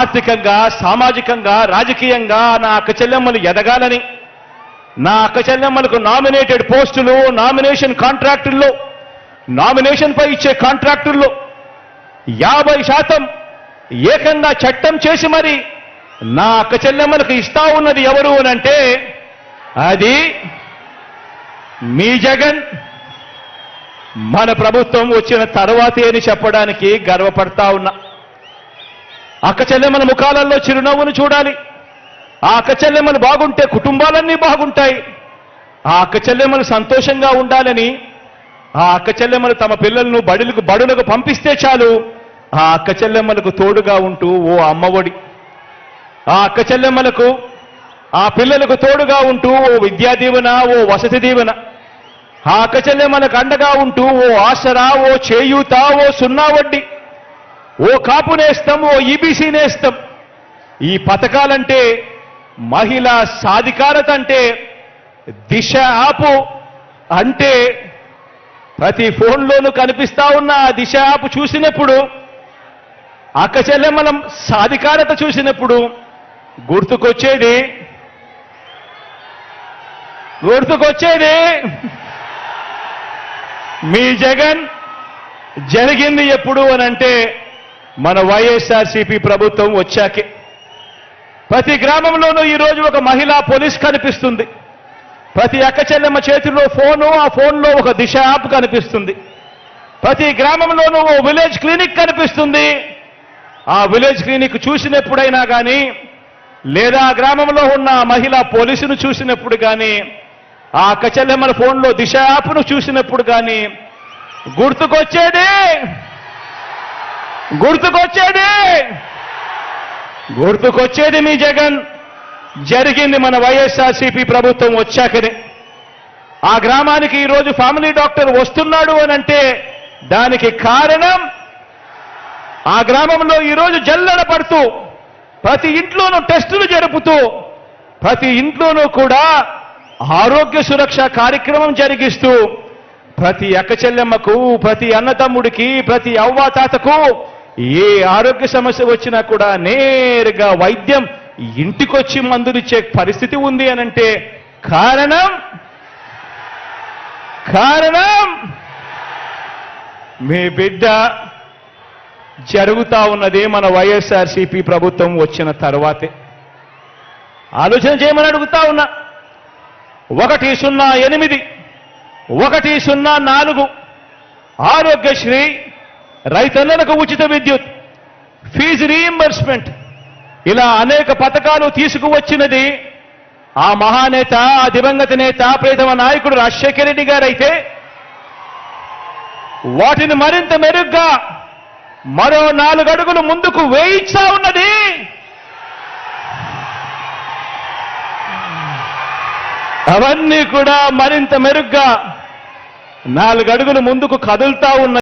ఆర్థికంగా సామాజికంగా రాజకీయంగా నా అక్క చెల్లెమ్మలు ఎదగాలని నా అక్క చెల్లెమ్మలకు నామినేటెడ్ పోస్టులు నామినేషన్ కాంట్రాక్టుల్లో నామినేషన్ పై ఇచ్చే కాంట్రాక్టుల్లో యాభై శాతం ఏకంగా చట్టం చేసి మరి నా అక్క చెల్లెమ్మలకు ఇస్తా ఉన్నది ఎవరు అనంటే అది మీ జగన్. మన ప్రభుత్వం వచ్చిన తర్వాతే అని చెప్పడానికి గర్వపడతా ఉన్నా. అక్క చెల్లెమ్మల ముఖాలలో చిరునవ్వును చూడాలి. ఆ అక్క చెల్లెమ్మలు బాగుంటే కుటుంబాలన్నీ బాగుంటాయి. ఆ అక్క చెల్లెమ్మలు సంతోషంగా ఉండాలని ఆ అక్క చెల్లెమ్మలు తమ పిల్లలను బడులకు బడులకు పంపిస్తే చాలు. ఆ అక్క చెల్లెమ్మలకు తోడుగా ఉంటూ ఓ అమ్మఒడి ఆ అక్క చెల్లెమ్మలకు ఆ పిల్లలకు తోడుగా ఉంటూ ఓ విద్యా దీవెన ఓ వసతి దీవెన. ఆ అక్క చెల్లెమ్మలకు అండగా ఉంటూ ఓ ఆసరా ఓ చేయూత ఓ సున్నా వడ్డీ. ఓ కాపు నేస్తం ఓ ఈబీసీ నేస్తాం. ఈ పథకాలంటే మహిళా సాధికారత అంటే దిశ ఆపు అంటే ప్రతి ఫోన్లోనూ కనిపిస్తా ఉన్న ఆ దిశ ఆపు చూసినప్పుడు అక్క మనం సాధికారత చూసినప్పుడు గుర్తుకొచ్చేది? గుర్తుకొచ్చేది? మీ జగన్ జరిగింది ఎప్పుడు అనంటే మన వైఎస్ఆర్సీపీ ప్రభుత్వం వచ్చాకే. ప్రతి గ్రామంలోనూ ఈరోజు ఒక మహిళా పోలీస్ కనిపిస్తుంది. ప్రతి అక్కచెల్లెమ్మ చేతిలో ఫోను ఆ ఫోన్లో ఒక దిశ యాప్ కనిపిస్తుంది. ప్రతి గ్రామంలోనూ ఓ విలేజ్ క్లినిక్ కనిపిస్తుంది. ఆ విలేజ్ క్లినిక్ చూసినప్పుడైనా కానీ లేదా ఆ గ్రామంలో ఉన్న మహిళ మహిళా పోలీసును చూసినప్పుడు కానీ ఆ అక్కచెల్లెమ్మల ఫోన్లో దిశ యాప్ను చూసినప్పుడు కానీ గుర్తుకొచ్చేది! గుర్తుకొచ్చేది? గుర్తుకొచ్చేది మీ జగన్. జరిగింది మన వైఎస్ఆర్సీపీ ప్రభుత్వం వచ్చాకనే. ఆ గ్రామానికి ఈరోజు ఫ్యామిలీ డాక్టర్ వస్తున్నాడు అనంటే దానికి కారణం ఆ గ్రామంలో ఈరోజు జల్లడ పడుతూ ప్రతి ఇంట్లోనూ టెస్టులు జరుపుతూ ప్రతి ఇంట్లోనూ కూడా ఆరోగ్య సురక్ష కార్యక్రమం జరిగిస్తూ ప్రతి అక్కచెల్లెమ్మకు ప్రతి అన్నతమ్ముడికి ప్రతి అవ్వాతాతకు ఏ ఆరోగ్య సమస్య వచ్చినా కూడా నేరుగా వైద్యం ఇంటికొచ్చి మందులిచ్చే పరిస్థితి ఉంది అనంటే కారణం కారణం మీ బిడ్డ జరుగుతా ఉన్నదే మన వైఎస్ఆర్సీపీ ప్రభుత్వం వచ్చిన తర్వాతే. ఆలోచన చేయమని అడుగుతా ఉన్నా. ఒకటి సున్నా ఎనిమిది ఒకటి సున్నా నాలుగు. ఆరోగ్యశ్రీ రైతన్నలకు ఉచిత విద్యుత్ ఫీజు రీయింబర్స్మెంట్ ఇలా అనేక పథకాలు తీసుకువచ్చినది ఆ మహానేత ఆ దివంగత నేత ప్రేతమ నాయకుడు రాజశేఖర రెడ్డి గారైతే. వాటిని మరింత మెరుగ్గా మరో నాలుగు అడుగులు ముందుకు వేయిచ్చా ఉన్నది. అవన్నీ కూడా మరింత మెరుగ్గా నాలుగు అడుగులు ముందుకు కదులుతా ఉన్నది